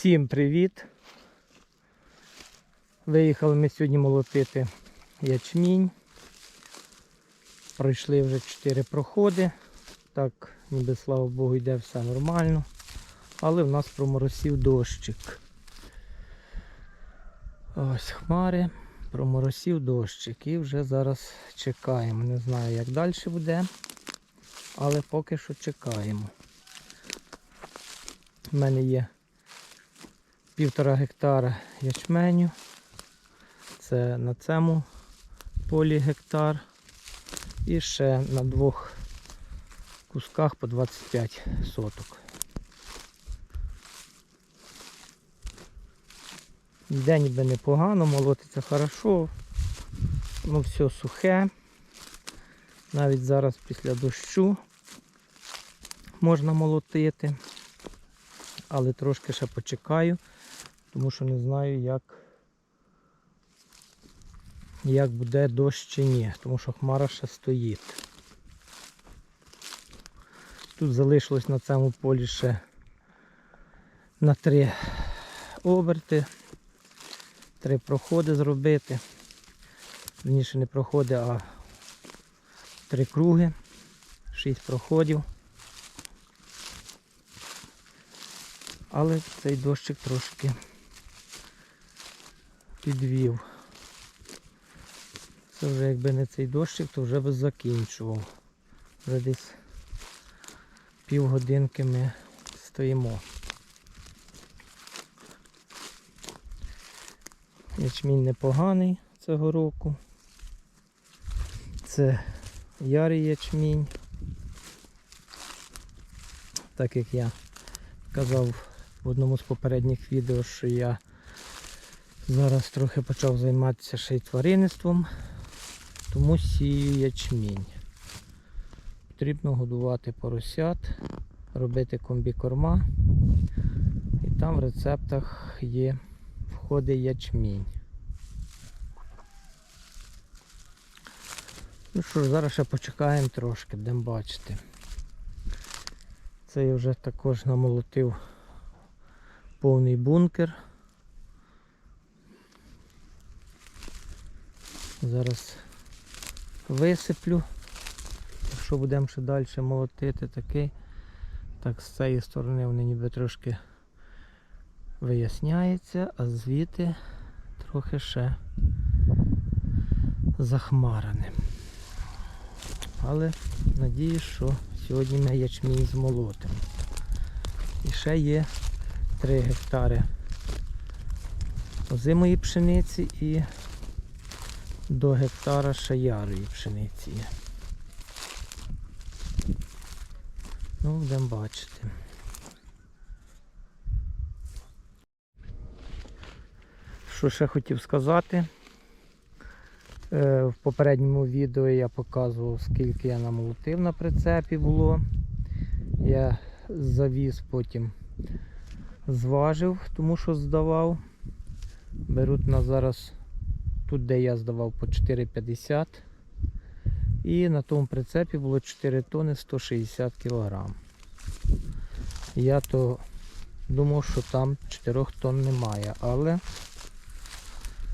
Всім привіт! Виїхали ми сьогодні молотити ячмінь. Пройшли вже 4 проходи. Так, ніби слава Богу, йде все нормально. Але в нас проморосів дощик. Ось хмари, проморосів дощик. І вже зараз чекаємо. Не знаю, як далі буде, але поки що чекаємо. У мене є півтора гектара ячменю. Це на цьому полі гектар. І ще на двох кусках по 25 соток. Йде ніби непогано, молотиться хорошо. Ну все сухе. Навіть зараз після дощу можна молотити. Але трошки ще почекаю, тому що не знаю, як, як буде дощ чи ні, тому що хмара ще стоїть. Тут залишилось на цьому полі ще на три оберти, три проходи зробити. Верніше не проходи, а три круги, шість проходів. Але цей дощик трошки підвів. Це вже якби не цей дощик, то вже би закінчував. Вже десь півгодинки ми стоїмо. Ячмінь непоганий цього року. Це ярий ячмінь. Так як я казав в одному з попередніх відео, що я зараз трохи почав займатися ще й тваринництвом, тому сію ячмінь. Потрібно годувати поросят, робити комбікорма. І там в рецептах є входить ячмінь. Ну що ж, зараз ще почекаємо трошки, будемо бачити. Це я вже також намолотив повний бункер. Зараз висиплю. Якщо будемо ще далі молотити такий, так з цієї сторони вони ніби трошки виясняється, а звідти трохи ще захмарене. Але надіюсь, що сьогодні ми ячмінь змолотимо. І ще є 3 гектари озимої пшениці і до гектара ще ярої пшениці. Ну, будемо бачити. Що ще хотів сказати? Е, В попередньому відео я показував, скільки я намолотив на прицепі було. Я завіз потім зважив, тому що здавав. Беруть на зараз тут, де я здавав по 4,50. І на тому прицепі було 4 тони 160 кг. Я то думав, що там 4 тонн немає, але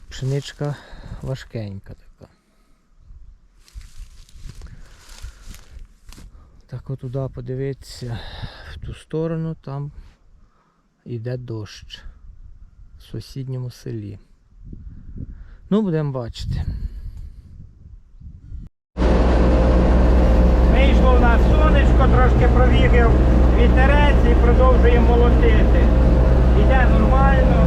пшеничка важкенька така. Так от туди подивитися в ту сторону, там йде дощ в сусідньому селі. Ну, будемо бачити. Вийшло у нас сонечко, трошки провігав вітерець і продовжуємо молотити. Іде нормально.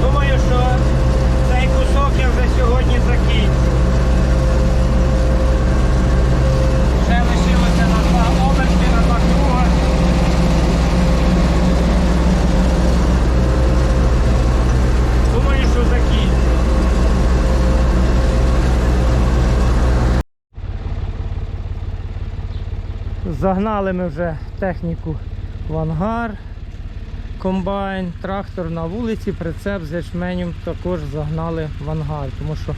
Думаю, що цей кусок я вже сьогодні закінчу. Ще лишилося на два оберти, на два круга. Думаю, що закінчу. Загнали ми вже техніку в ангар, комбайн, трактор на вулиці, прицеп з ячменем також загнали в ангар, тому що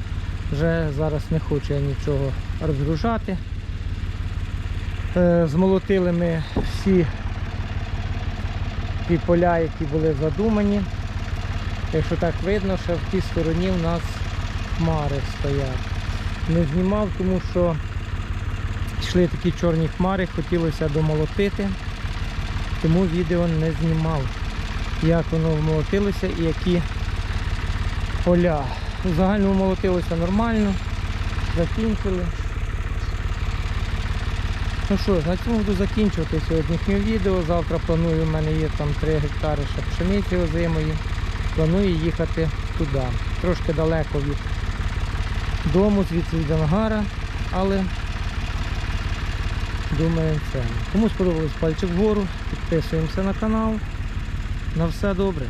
вже зараз не хочу я нічого розгружати. Е, Змолотили ми всі ті поля, які були задумані. Якщо так видно, що в тій стороні в нас хмари стоять. Не знімав, тому що йшли такі чорні хмари, хотілося домолотити, тому відео не знімав, як воно вмолотилося і які поля. У загальному молотилося нормально, закінчили. Ну що ж, на цьому буду закінчувати сьогоднішнє відео. Завтра планую, у мене є там 3 гектари ще пшениці озимої. Планую їхати туди. Трошки далеко від дому, звідси від ангара, але думаю це. Кому сподобалось пальчик вгору, підписуємося на канал. На все добре.